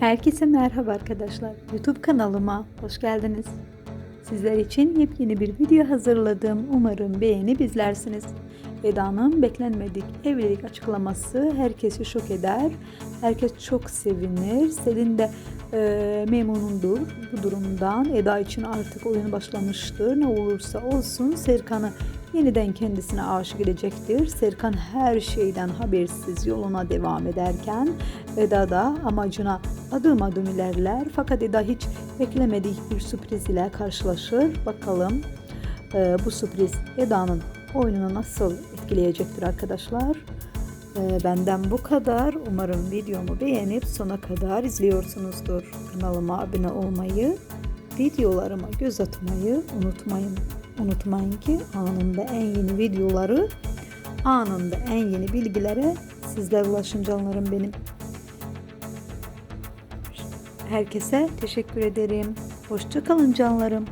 Herkese merhaba arkadaşlar. YouTube kanalıma hoş geldiniz. Sizler için yepyeni bir video hazırladım. Umarım beğenip izlersiniz. Eda'nın beklenmedik evlilik açıklaması herkesi şok eder. Herkes çok sevinir. Selin de e, memnundur bu durumdan. Eda için artık oyun başlamıştır. Ne olursa olsun Serkan'ı yeniden kendisine aşık edecektir. Serkan her şeyden habersiz yoluna devam ederken Eda da amacına adım adım ilerler. Fakat Eda hiç beklemediği bir sürpriz ile karşılaşır. Bakalım e, bu sürpriz Eda'nın oyununu nasıl etkileyecektir arkadaşlar. E, benden bu kadar. Umarım videomu beğenip sona kadar izliyorsunuzdur. Kanalıma abone olmayı, videolarıma göz atmayı unutmayın. Unutmayın ki anında en yeni videoları, anında en yeni bilgilere sizler ulaşın canlarım benim. Herkese teşekkür ederim. Hoşça kalın canlarım.